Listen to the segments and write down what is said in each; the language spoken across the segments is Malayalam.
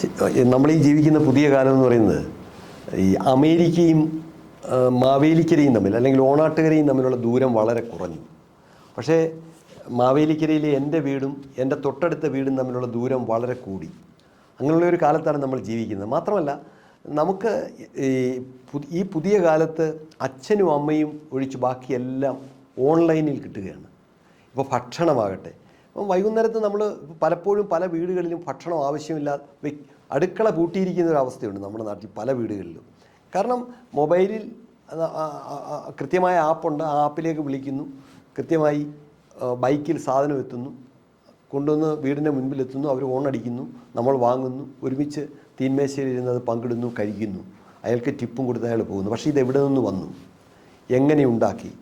നമ്മൾ ഈ ജീവിക്കുന്ന പുതിയ കാലം എന്ന് പറയുന്നത് ഈ അമേരിക്കയും മാവേലിക്കരയും തമ്മിൽ അല്ലെങ്കിൽ ഓണാട്ടുകരയും തമ്മിലുള്ള ദൂരം വളരെ കുറഞ്ഞു. പക്ഷേ മാവേലിക്കരയിലെ എന്റെ വീടും എന്റെ തൊട്ടടുത്ത വീടും തമ്മിലുള്ള ദൂരം വളരെ കൂടി. അങ്ങനെയുള്ള ഒരു കാലത്താണ് നമ്മൾ ജീവിക്കുന്നത്. മാത്രമല്ല നമുക്ക് ഈ പുതിയ കാലത്ത് അച്ഛനും അമ്മയും ഒഴിച്ച് ബാക്കിയെല്ലാം ഓൺലൈനിൽ കിട്ടുകയാണ്. ഇപ്പോൾ ഭക്ഷണമാകട്ടെ അപ്പം വൈകുന്നേരത്ത് നമ്മൾ പലപ്പോഴും പല വീടുകളിലും ഭക്ഷണം ആവശ്യമില്ല അടുക്കള പൂട്ടിയിരിക്കുന്ന ഒരു അവസ്ഥയുണ്ട് നമ്മുടെ നാട്ടിൽ പല വീടുകളിലും. കാരണം മൊബൈലിൽ കൃത്യമായ ആപ്പുണ്ട് ആ ആപ്പിലേക്ക് വിളിക്കുന്നു. കൃത്യമായി ബൈക്കിൽ സാധനം എത്തുന്നു. കൊണ്ടുവന്ന് വീടിന്റെ മുൻപിലെത്തുന്നു അവർ ഓണടിക്കുന്നു നമ്മൾ വാങ്ങുന്നു. ഒരുമിച്ച് തീന്മേശയിൽ ഇരുന്ന് അത് പങ്കിടുന്നു കഴിക്കുന്നു. അയാൾക്ക് ടിപ്പും കൊടുത്ത് അയാൾ പോകുന്നു. പക്ഷേ ഇത് എവിടെ നിന്ന് വന്നു? എങ്ങനെ ഉണ്ടാക്കി?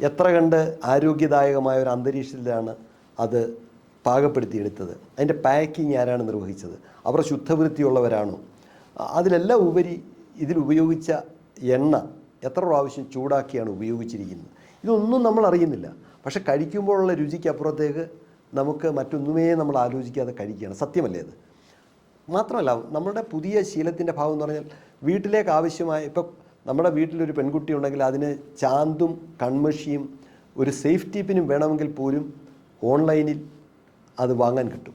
എത്ര കണ്ട് ആരോഗ്യദായകമായ ഒരു അന്തരീക്ഷത്തിലാണ് അത് പാകപ്പെടുത്തിയെടുത്തത്. അതിന്റെ പാക്കിങ് ആരാണ് നിർവഹിച്ചത്? അവർ ശുദ്ധവൃത്തിയുള്ളവരാണോ? അതിലെല്ലാം ഉപരി ഇതിൽ ഉപയോഗിച്ച എണ്ണ എത്ര പ്രാവശ്യം ചൂടാക്കിയാണ് ഉപയോഗിച്ചിരിക്കുന്നത്? ഇതൊന്നും നമ്മൾ അറിയുന്നില്ല. പക്ഷെ കഴിക്കുമ്പോഴുള്ള രുചിക്ക് അപ്പുറത്തേക്ക് നമുക്ക് മറ്റൊന്നുമേ നമ്മൾ ആലോചിക്കാതെ കഴിക്കുകയാണ്. സത്യമല്ലേ അത്? മാത്രമല്ല നമ്മുടെ പുതിയ ശീലത്തിന്റെ ഭാഗം എന്ന് പറഞ്ഞാൽ വീട്ടിലേക്ക് ആവശ്യമായ ഇപ്പം നമ്മുടെ വീട്ടിലൊരു പെൺകുട്ടി ഉണ്ടെങ്കിൽ അതിന് ചാന്തും കൺമഷിയും ഒരു സേഫ്റ്റി പിനും വേണമെങ്കിൽ പോലും ഓൺലൈനിൽ അത് വാങ്ങാൻ കിട്ടും.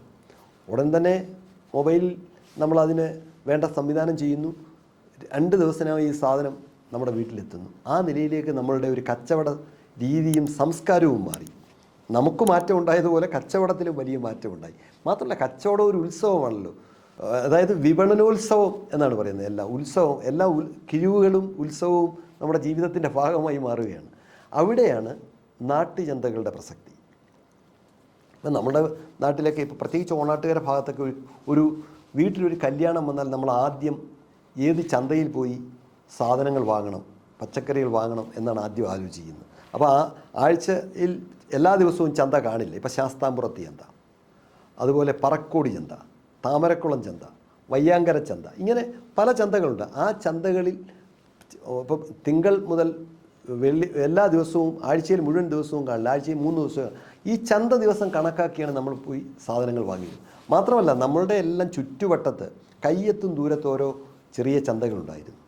ഉടൻ തന്നെ മൊബൈലിൽ നമ്മളതിന് വേണ്ട സംവിധാനം ചെയ്യുന്നു. രണ്ട് ദിവസമായി ഈ സാധനം നമ്മുടെ വീട്ടിലെത്തുന്നു. ആ നിലയിലേക്ക് നമ്മളുടെ ഒരു കച്ചവട രീതിയും സംസ്കാരവും മാറി. നമുക്ക് മാറ്റം ഉണ്ടായതുപോലെ കച്ചവടത്തിൽ വലിയ മാറ്റമുണ്ടായി മാത്രമല്ല കച്ചവടം ഒരു ഉത്സവമാണല്ലോ. അതായത് വിപണനോത്സവം എന്നാണ് പറയുന്നത്. എല്ലാ ഉത്സവം എല്ലാ ഉൽ കിഴിവുകളും ഉത്സവവും നമ്മുടെ ജീവിതത്തിന്റെ ഭാഗമായി മാറുകയാണ്. അവിടെയാണ് നാട്ടുചന്തകളുടെ പ്രസക്തി. നമ്മുടെ നാട്ടിലൊക്കെ ഇപ്പോൾ പ്രത്യേകിച്ച് ഓണാട്ടുകര ഭാഗത്തൊക്കെ ഒരു വീട്ടിലൊരു കല്യാണം വന്നാൽ നമ്മൾ ആദ്യം ഏത് ചന്തയിൽ പോയി സാധനങ്ങൾ വാങ്ങണം പച്ചക്കറികൾ വാങ്ങണം എന്നാണ് ആദ്യം ആലോചിക്കുന്നത്. അപ്പോൾ ആ ആഴ്ചയിൽ എല്ലാ ദിവസവും ചന്ത കാണില്ല? ഇപ്പോൾ ശാസ്താംപുറത്ത് ചന്ത അതുപോലെ പറക്കോടി ചന്ത താമരക്കുളം ചന്ത വയ്യാങ്കര ചന്ത ഇങ്ങനെ പല ചന്തകളുണ്ട്. ആ ചന്തകളിൽ ഇപ്പം തിങ്കൾ മുതൽ വെള്ളി എല്ലാ ദിവസവും ആഴ്ചയിൽ മുഴുവൻ ദിവസവും കാണില്ല ആഴ്ചയിൽ മൂന്ന് ദിവസവും ഈ ചന്ത ദിവസം കണക്കാക്കിയാണ് നമ്മൾ പോയി സാധനങ്ങൾ വാങ്ങിയത്. മാത്രമല്ല നമ്മളുടെ എല്ലാം ചുറ്റുവട്ടത്ത് കയ്യെത്തും ദൂരത്ത് ഓരോ ചെറിയ ചന്തകളുണ്ടായിരുന്നു.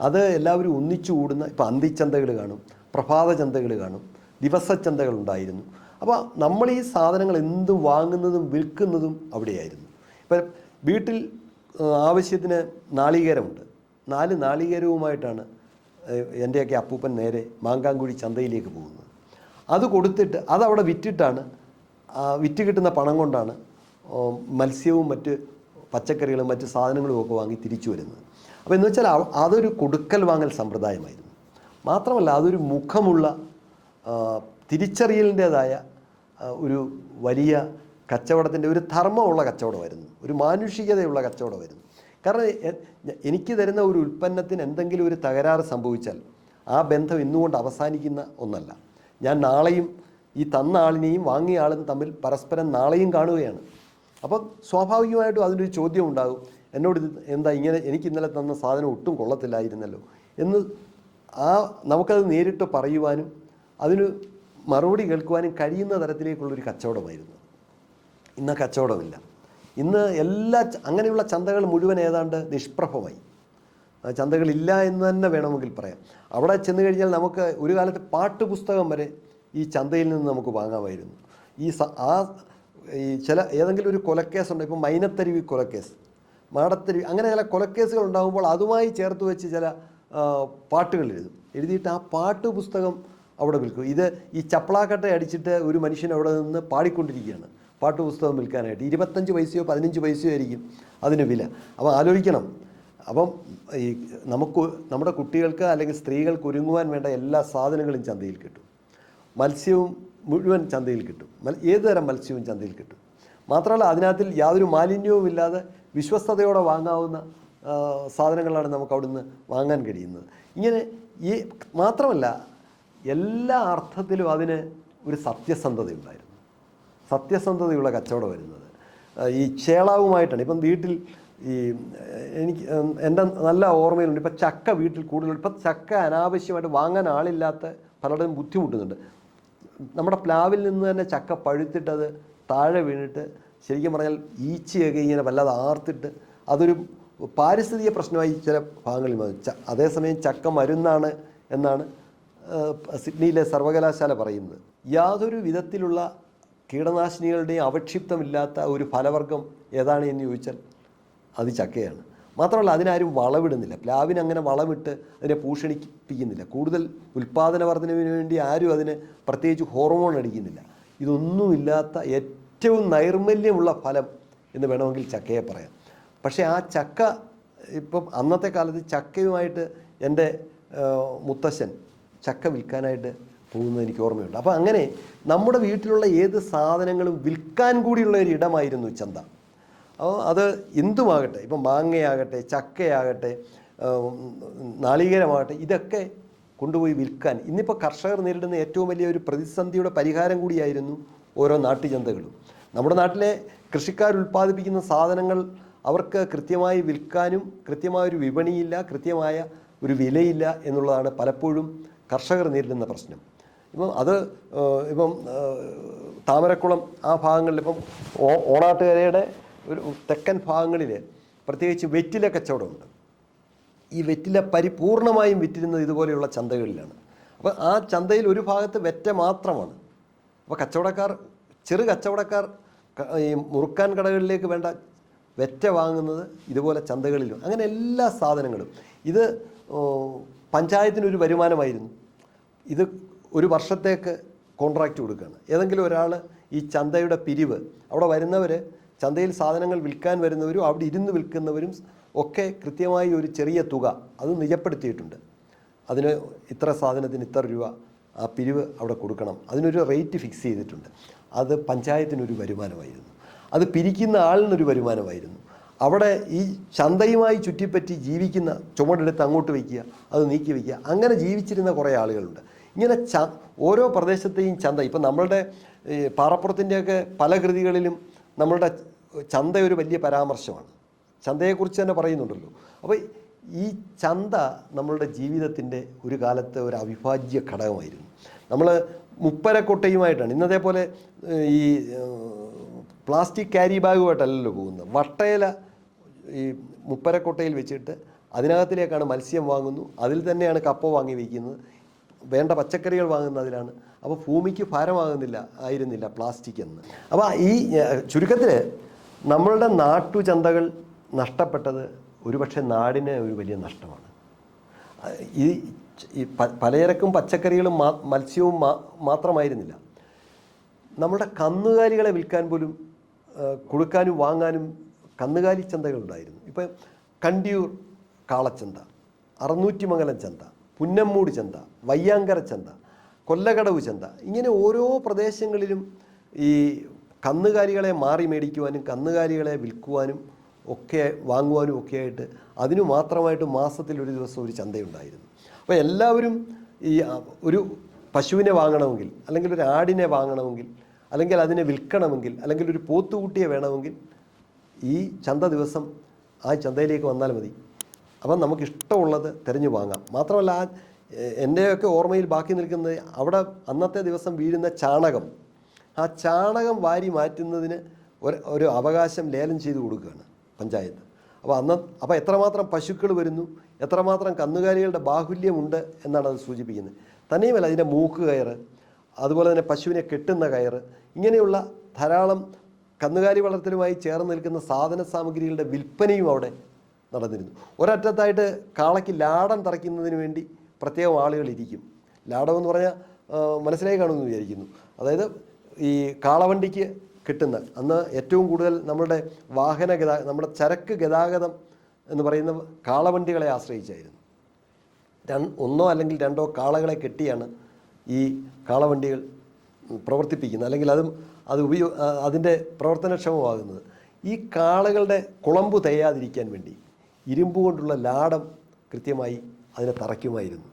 അത് എല്ലാവരും ഒന്നിച്ചു കൂടുന്ന ഇപ്പോൾ അന്തിച്ചന്തകൾ കാണും പ്രഭാത ചന്തകൾ കാണും ദിവസച്ചന്തകൾ ഉണ്ടായിരുന്നു. അപ്പോൾ നമ്മൾ ഈ സാധനങ്ങൾ എന്തും വാങ്ങുന്നതും വിൽക്കുന്നതും അവിടെയായിരുന്നു. ഇപ്പം വീട്ടിൽ ആവശ്യത്തിന് നാളികേരമുണ്ട്. നാല് നാളികേരവുമായിട്ടാണ് എന്റെയൊക്കെ അപ്പൂപ്പൻ നേരെ മാങ്കാങ്കുഴി ചന്തയിലേക്ക് പോകുന്നത് അത് കൊടുത്തിട്ട് അതവിടെ വിറ്റിട്ടാണ് വിറ്റ് കിട്ടുന്ന പണം കൊണ്ടാണ് മത്സ്യവും മറ്റ് പച്ചക്കറികളും മറ്റ് സാധനങ്ങളും ഒക്കെ വാങ്ങി തിരിച്ചു വരുന്നത്. അപ്പോൾ എന്ന് വെച്ചാൽ അതൊരു കൊടുക്കൽ വാങ്ങൽ സമ്പ്രദായമായിരുന്നു. മാത്രമല്ല അതൊരു മുഖമുള്ള തിരിച്ചറിയലിന്റേതായ ഒരു വലിയ കച്ചവടത്തിന്റെ ഒരു ധർമ്മമുള്ള കച്ചവടമായിരുന്നു. ഒരു മാനുഷികതയുള്ള കച്ചവടമായിരുന്നു. കാരണം എനിക്ക് തരുന്ന ഒരു ഉൽപ്പന്നത്തിന് എന്തെങ്കിലും ഒരു തകരാറ് സംഭവിച്ചാൽ ആ ബന്ധം ഇന്നുകൊണ്ട് അവസാനിക്കുന്ന ഒന്നല്ല. ഞാൻ നാളെയും ഈ തന്ന ആളിനെയും വാങ്ങിയ ആളും തമ്മിൽ പരസ്പരം നാളെയും കാണുകയാണ്. അപ്പം സ്വാഭാവികമായിട്ടും അതിനൊരു ചോദ്യം ഉണ്ടാകും. എന്നോട് ഇത് എന്താ ഇങ്ങനെ എനിക്ക് ഇന്നലെ തന്ന സാധനം ഒട്ടും കൊള്ളത്തില്ലായിരുന്നല്ലോ എന്ന് ആ നമുക്കത് നേരിട്ട് പറയുവാനും അതിന് മറുപടി കേൾക്കുവാനും കഴിയുന്ന തരത്തിലേക്കുള്ളൊരു കച്ചവടമായിരുന്നു. ഇന്ന് കച്ചവടമില്ല. ഇന്ന് എല്ലാ അങ്ങനെയുള്ള ചന്തകൾ മുഴുവൻ ഏതാണ്ട് നിഷ്പ്രഭമായി. ചന്തകളില്ല എന്ന് തന്നെ വേണമെങ്കിൽ പറയാം. അവിടെ ചെന്ന് കഴിഞ്ഞാൽ നമുക്ക് ഒരു കാലത്ത് പാട്ടുപുസ്തകം വരെ ഈ ചന്തയിൽ നിന്ന് നമുക്ക് വാങ്ങാമായിരുന്നു. ഈ ആ ഈ ചില ഏതെങ്കിലും ഒരു കൊലക്കേസുണ്ട് ഇപ്പം മൈനത്തരുവി കൊലക്കേസ് മാടത്തരുവി അങ്ങനെ ചില കൊലക്കേസുകൾ ഉണ്ടാകുമ്പോൾ അതുമായി ചേർത്ത് വെച്ച് ചില പാട്ടുകൾ എഴുതും. എഴുതിയിട്ട് ആ പാട്ട് പുസ്തകം അവിടെ വിൽക്കും. ഇത് ഈ ചപ്പളാക്കട്ട അടിച്ചിട്ട് ഒരു മനുഷ്യൻ അവിടെ നിന്ന് പാടിക്കൊണ്ടിരിക്കുകയാണ്. പാട്ട് പുസ്തകം വിൽക്കാനായിട്ട്. ഇരുപത്തഞ്ച് പൈസയോ പതിനഞ്ച് പൈസയോ ആയിരിക്കും അതിന് വില. അപ്പോൾ ആലോചിക്കണം. അപ്പം ഈ നമുക്ക് നമ്മുടെ കുട്ടികൾക്ക് അല്ലെങ്കിൽ സ്ത്രീകൾക്ക് ഒരുങ്ങുവാൻ വേണ്ട എല്ലാ സാധനങ്ങളും ചന്തയിൽ കിട്ടും. മത്സ്യവും മുഴുവൻ ചന്തയിൽ കിട്ടും. മൽ- ഏത് തരം മത്സ്യവും ചന്തയിൽ കിട്ടും. മാത്രമല്ല അതിനകത്തിൽ യാതൊരു മാലിന്യവും ഇല്ലാതെ വിശ്വസ്തയോടെ വാങ്ങാവുന്ന സാധനങ്ങളാണ് നമുക്ക് അവിടുന്ന് വാങ്ങാൻ കഴിയുന്നത്. ഇങ്ങനെ ഈ മാത്രമല്ല എല്ലാ അർത്ഥത്തിലും അതിന് ഒരു സത്യസന്ധത ഉണ്ടായിരുന്നു സത്യസന്ധതയുള്ള കച്ചവടം വരുന്നത്. ഈ ചേളാവുമായിട്ടാണ്. ഇപ്പം വീട്ടിൽ ഈ എനിക്ക് എന്റെ നല്ല ഓർമ്മയിലുണ്ട്. ഇപ്പം ചക്ക വീട്ടിൽ കൂടുതൽ ഇപ്പം ചക്ക അനാവശ്യമായിട്ട് വാങ്ങാൻ ആളില്ലാത്ത പലരുടെയും ബുദ്ധിമുട്ടുന്നുണ്ട്. നമ്മുടെ പ്ലാവിൽ നിന്ന് തന്നെ ചക്ക പഴുത്തിട്ടത് താഴെ വീണിട്ട് ശരിക്കും പറഞ്ഞാൽ ഈച്ചയൊക്കെ ഇങ്ങനെ വല്ലാതെ ആർത്തിട്ട് അതൊരു പാരിസ്ഥിതിക പ്രശ്നമായി ചില ഭാഗങ്ങളിൽ മതി അതേസമയം ചക്ക മരുന്നാണ് എന്നാണ് സിഡ്നിയിലെ സർവകലാശാല പറയുന്നത്. യാതൊരു വിധത്തിലുള്ള കീടനാശിനികളുടെയും അവക്ഷിപ്തമില്ലാത്ത ഒരു ഫലവർഗം ഏതാണ് എന്ന് ചോദിച്ചാൽ അത് ചക്കയാണ്. മാത്രമല്ല അതിനാരും വളവിടുന്നില്ല പ്ലാവിന് അങ്ങനെ വളമിട്ട് അതിനെ പൂഷണിപ്പിക്കുന്നില്ല. കൂടുതൽ ഉൽപ്പാദന വർധനവിന് വേണ്ടി ആരും അതിന് പ്രത്യേകിച്ച് ഹോർമോൺ അടിക്കുന്നില്ല. ഇതൊന്നുമില്ലാത്ത ഏറ്റവും നൈർമല്യമുള്ള ഫലം എന്ന് വേണമെങ്കിൽ ചക്കയെ പറയാം. പക്ഷേ ആ ചക്ക ഇപ്പം അന്നത്തെ കാലത്ത് ചക്കയുമായിട്ട് എന്റെ മുത്തശ്ശൻ ചക്ക വിൽക്കാനായിട്ട് പോകുന്നത് എനിക്ക് ഓർമ്മയുണ്ട്. അപ്പോൾ അങ്ങനെ നമ്മുടെ വീട്ടിലുള്ള ഏത് സാധനങ്ങളും വിൽക്കാൻ കൂടിയുള്ള ഒരു ഇടമായിരുന്നു ചന്ത. അപ്പോൾ അത് എന്തുമാകട്ടെ ഇപ്പം മാങ്ങയാകട്ടെ ചക്കയാകട്ടെ നാളികേരമാകട്ടെ ഇതൊക്കെ കൊണ്ടുപോയി വിൽക്കാൻ. ഇന്നിപ്പോൾ കർഷകർ നേരിടുന്ന ഏറ്റവും വലിയ ഒരു പ്രതിസന്ധിയുടെ പരിഹാരം കൂടിയായിരുന്നു ഓരോ നാട്ടുചന്തകളും. നമ്മുടെ നാട്ടിലെ കൃഷിക്കാർ ഉൽപ്പാദിപ്പിക്കുന്ന സാധനങ്ങൾ അവർക്ക് കൃത്യമായി വിൽക്കാനും കൃത്യമായ ഒരു വിപണിയില്ല കൃത്യമായ ഒരു വിലയില്ല എന്നുള്ളതാണ് പലപ്പോഴും കർഷകർ നേരിടുന്ന പ്രശ്നം. ഇപ്പം അത് ഇപ്പം താമരക്കുളം ആ ഭാഗങ്ങളിൽ ഇപ്പം ഓണാട്ടുകരയുടെ ഒരു തെക്കൻ ഭാഗങ്ങളിൽ പ്രത്യേകിച്ച് വെറ്റില കച്ചവടമുണ്ട്. ഈ വെറ്റില പരിപൂർണമായും വിറ്റിരുന്നത് ഇതുപോലെയുള്ള ചന്തകളിലാണ്. അപ്പോൾ ആ ചന്തയിൽ ഒരു ഭാഗത്ത് വെറ്റ മാത്രമാണ്. അപ്പോൾ കച്ചവടക്കാർ ചെറു കച്ചവടക്കാർ ഈ മുറുക്കാൻ കടകളിലേക്ക് വേണ്ട വെറ്റ വാങ്ങുന്നത് ഇതുപോലെ ചന്തകളിലും അങ്ങനെ എല്ലാ സാധനങ്ങളും. ഇത് പഞ്ചായത്തിനൊരു വരുമാനമായിരുന്നു. ഇത് ഒരു വർഷത്തേക്ക് കോൺട്രാക്റ്റ് കൊടുക്കുകയാണ്. ഏതെങ്കിലും ഒരാൾ ഈ ചന്തയുടെ പിരിവ് അവിടെ വരുന്നവർ ചന്തയിൽ സാധനങ്ങൾ വിൽക്കാൻ വരുന്നവരും അവിടെ ഇരുന്ന് വിൽക്കുന്നവരും ഒക്കെ കൃത്യമായി ഒരു ചെറിയ തുക അത് നിജപ്പെടുത്തിയിട്ടുണ്ട്. അതിന് ഇത്ര സാധനത്തിന് ഇത്ര രൂപ ആ പിരിവ് അവിടെ കൊടുക്കണം. അതിനൊരു റേറ്റ് ഫിക്സ് ചെയ്തിട്ടുണ്ട്. അത് പഞ്ചായത്തിനൊരു വരുമാനമായിരുന്നു. അത് പിരിക്കുന്ന ആളിനൊരു വരുമാനമായിരുന്നു. അവിടെ ഈ ചന്തയുമായി ചുറ്റിപ്പറ്റി ജീവിക്കുന്ന ചുമടെടുത്ത് അങ്ങോട്ട് വയ്ക്കുക അത് നീക്കി വയ്ക്കുക അങ്ങനെ ജീവിച്ചിരുന്ന കുറേ ആളുകളുണ്ട്. ഇങ്ങനെ ച ഓരോ പ്രദേശത്തെയും ചന്ത. ഇപ്പം നമ്മളുടെ പാറപ്പുറത്തിന്റെയൊക്കെ പല കൃതികളിലും നമ്മളുടെ ചന്ത ഒരു വലിയ പരാമർശമാണ്. ചന്തയെക്കുറിച്ച് തന്നെ പറയുന്നുണ്ടല്ലോ. അപ്പോൾ ഈ ചന്ത നമ്മളുടെ ജീവിതത്തിന്റെ ഒരു കാലത്തെ ഒരു അവിഭാജ്യ ഘടകമായിരുന്നു. നമ്മൾ മുപ്പരക്കൊട്ടയുമായിട്ടാണ്. ഇന്നത്തെ പോലെ ഈ പ്ലാസ്റ്റിക് ക്യാരി ബാഗുമായിട്ടല്ലല്ലോ പോകുന്നത്. വട്ടയില ഈ മുപ്പരക്കൊട്ടയിൽ വെച്ചിട്ട് അതിനകത്തിലേക്കാണ് മത്സ്യം വാങ്ങുന്നു. അതിൽ തന്നെയാണ് കപ്പ വാങ്ങി വയ്ക്കുന്നത്. വേണ്ട പച്ചക്കറികൾ വാങ്ങുന്നതിലാണ്. അപ്പോൾ ഭൂമിക്ക് ഭാരമാകുന്നില്ല ആയിരുന്നില്ല പ്ലാസ്റ്റിക് എന്ന്. അപ്പോൾ ഈ ചുരുക്കത്തിൽ നമ്മളുടെ നാട്ടുചന്തകൾ നഷ്ടപ്പെട്ടത് ഒരുപക്ഷെ നാടിന് ഒരു വലിയ നഷ്ടമാണ്. ഈ പലചരക്കും പച്ചക്കറികളും മത്സ്യവും മാത്രമായിരുന്നില്ല. നമ്മുടെ കന്നുകാലികളെ വിൽക്കാൻ പോലും കൊടുക്കാനും വാങ്ങാനും കന്നുകാലി ചന്തകളുണ്ടായിരുന്നു. ഇപ്പം കണ്ടിയൂർ കാളച്ചന്ത അറുന്നൂറ്റിമംഗലം ചന്ത പുന്നമ്മൂട് ചന്ത വയ്യാങ്കര ചന്ത കൊല്ലകടവ് ചന്ത ഇങ്ങനെ ഓരോ പ്രദേശങ്ങളിലും ഈ കന്നുകാലികളെ മാറി മേടിക്കുവാനും കന്നുകാലികളെ വിൽക്കുവാനും ഒക്കെ വാങ്ങുവാനും ഒക്കെ ആയിട്ട് അതിനു മാത്രമായിട്ട് മാസത്തിൽ ഒരു ദിവസം ഒരു ചന്തയുണ്ടായിരുന്നു. അപ്പോൾ എല്ലാവരും ഈ ഒരു പശുവിനെ വാങ്ങണമെങ്കിൽ അല്ലെങ്കിൽ ഒരു ആടിനെ വാങ്ങണമെങ്കിൽ അല്ലെങ്കിൽ അതിനെ വിൽക്കണമെങ്കിൽ അല്ലെങ്കിൽ ഒരു പോത്തുകുട്ടിയെ വേണമെങ്കിൽ ഈ ചന്ത ദിവസം ആ ചന്തയിലേക്ക് വന്നാൽ മതി. അപ്പം നമുക്ക് ഇഷ്ടമുള്ളത് തിരഞ്ഞു വാങ്ങാം. മാത്രമല്ല ആ എന്റെയൊക്കെ ഓർമ്മയിൽ ബാക്കി നിൽക്കുന്നത് അവിടെ അന്നത്തെ ദിവസം വീഴുന്ന ചാണകം. ആ ചാണകം വാരി മാറ്റുന്നതിന് ഒരു ഒരു അവകാശം ലേലം ചെയ്ത് കൊടുക്കുകയാണ് പഞ്ചായത്ത്. അപ്പോൾ അന്ന് അപ്പോൾ എത്രമാത്രം പശുക്കൾ വരുന്നു എത്രമാത്രം കന്നുകാലികളുടെ ബാഹുല്യമുണ്ട് എന്നാണ് അത് സൂചിപ്പിക്കുന്നത്. തന്നെയുമല്ല അതിന്റെ മൂക്ക് കയറ് അതുപോലെ തന്നെ പശുവിനെ കെട്ടുന്ന കയറ് ഇങ്ങനെയുള്ള ധാരാളം കന്നുകാലി വളർത്തലുമായി ചേർന്ന് നിൽക്കുന്ന സാധന സാമഗ്രികളുടെ വിൽപ്പനയും അവിടെ നടന്നിരുന്നു. ഒരറ്റത്തായിട്ട് കാളയ്ക്ക് ലാടം തറയ്ക്കുന്നതിന് വേണ്ടി പ്രത്യേകം ആളുകൾ ഇരിക്കും ലാടം എന്ന് പറഞ്ഞാൽ മനസ്സിലായി കാണുമെന്ന് വിചാരിക്കുന്നു. അതായത് ഈ കാളവണ്ടിക്ക് കിട്ടുന്ന അന്ന് ഏറ്റവും കൂടുതൽ നമ്മുടെ വാഹന ഗതാ നമ്മുടെ ചരക്ക് ഗതാഗതം എന്ന് പറയുന്ന കാളവണ്ടികളെ ആശ്രയിച്ചായിരുന്നു. ഒന്നോ അല്ലെങ്കിൽ രണ്ടോ കാളകളെ കെട്ടിയാണ് ഈ കാളവണ്ടികൾ പ്രവർത്തിപ്പിക്കുന്നത്. അല്ലെങ്കിൽ അതും അത് ഉപയോഗ അതിന്റെ പ്രവർത്തനക്ഷമമാകുന്നത്. ഈ കാളകളുടെ കുളമ്പ് തയ്യാതിരിക്കാൻ വേണ്ടി ഇരുമ്പ് കൊണ്ടുള്ള ലാടം കൃത്യമായി അതിനെ തറയ്ക്കുമായിരുന്നു.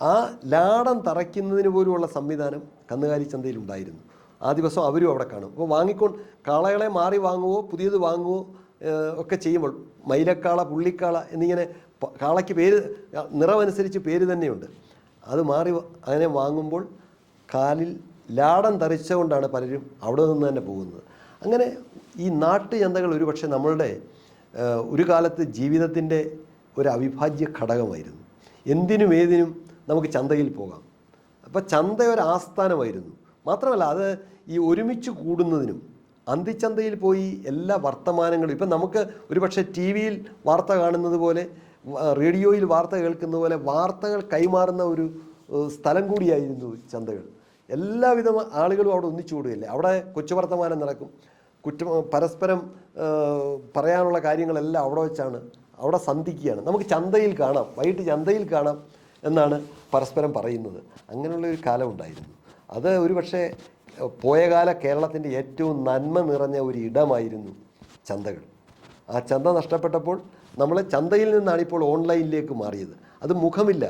ആ ലാടം തറയ്ക്കുന്നതിന് പോലുമുള്ള സംവിധാനം കന്നുകാലി ചന്തയിൽ ഉണ്ടായിരുന്നു. ആ ദിവസം അവരും അവിടെ കാണും. അപ്പോൾ വാങ്ങിക്കൊണ്ട് കാളകളെ മാറി വാങ്ങുവോ പുതിയത് വാങ്ങുവോ ഒക്കെ ചെയ്യുമ്പോൾ മൈലക്കാള പുള്ളിക്കാള എന്നിങ്ങനെ കാളയ്ക്ക് പേര് നിറമനുസരിച്ച് പേര് തന്നെയുണ്ട്. അത് മാറി അങ്ങനെ വാങ്ങുമ്പോൾ കാലിൽ ലാടം തറിച്ചുകൊണ്ടാണ് പലരും അവിടെ നിന്ന് തന്നെ പോകുന്നത്. അങ്ങനെ ഈ നാട്ടു നാട്ടുചന്തകൾ ഒരുപക്ഷെ നമ്മളുടെ ഒരു കാലത്ത് ജീവിതത്തിന്റെ ഒരു അവിഭാജ്യ ഘടകമായിരുന്നു. എന്തിനും ഏതിനും നമുക്ക് ചന്തയിൽ പോകാം. അപ്പോൾ ചന്ത ഒരു ആസ്ഥാനമായിരുന്നു. മാത്രമല്ല അത് ഈ ഒരുമിച്ച് കൂടുന്നതിനും അന്തിച്ചന്തയിൽ പോയി എല്ലാ വർത്തമാനങ്ങളും ഇപ്പം നമുക്ക് ഒരുപക്ഷെ ടി വിയിൽ വാർത്ത കാണുന്നത് പോലെ റേഡിയോയിൽ വാർത്ത കേൾക്കുന്ന പോലെ വാർത്തകൾ കൈമാറുന്ന ഒരു സ്ഥലം കൂടിയായിരുന്നു ചന്തകൾ. എല്ലാവിധ ആളുകളും അവിടെ ഒന്നിച്ചു കൂടുകയില്ലേ? അവിടെ കൊച്ചു വർത്തമാനം നടക്കും. കുറ്റം പരസ്പരം പറയാനുള്ള കാര്യങ്ങളെല്ലാം അവിടെ വെച്ചാണ് അവിടെ സന്ധിക്കുകയാണ്. നമുക്ക് ചന്തയിൽ കാണാം വൈകിട്ട് ചന്തയിൽ കാണാം എന്നാണ് പരസ്പരം പറയുന്നത്. അങ്ങനെയുള്ള ഒരു കാലം ഉണ്ടായിരുന്നു. അത് ഒരു പോയകാല കേരളത്തിന്റെ ഏറ്റവും നന്മ നിറഞ്ഞ ഒരു ഇടമായിരുന്നു ചന്തകൾ. ആ ചന്ത നഷ്ടപ്പെട്ടപ്പോൾ നമ്മൾ ചന്തയിൽ നിന്നാണ് ഇപ്പോൾ ഓൺലൈനിലേക്ക് മാറിയത്. അത് മുഖമില്ല.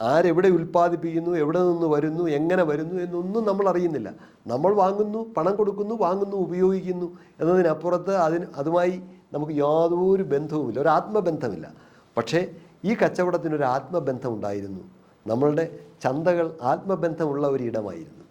ആരെവിടെ ഉൽപ്പാദിപ്പിക്കുന്നു എവിടെ നിന്ന് വരുന്നു എങ്ങനെ വരുന്നു എന്നൊന്നും നമ്മൾ അറിയുന്നില്ല. നമ്മൾ വാങ്ങുന്നു പണം കൊടുക്കുന്നു വാങ്ങുന്നു ഉപയോഗിക്കുന്നു എന്നതിനപ്പുറത്ത് അതിന് അതുമായി നമുക്ക് യാതൊരു ബന്ധവുമില്ല ഒരു ആത്മബന്ധമില്ല. പക്ഷേ ഈ കച്ചവടത്തിനൊരു ആത്മബന്ധം ഉണ്ടായിരുന്നു നമ്മളുടെ ചന്തകൾ ആത്മബന്ധമുള്ള ഒരു ഇടമായിരുന്നു.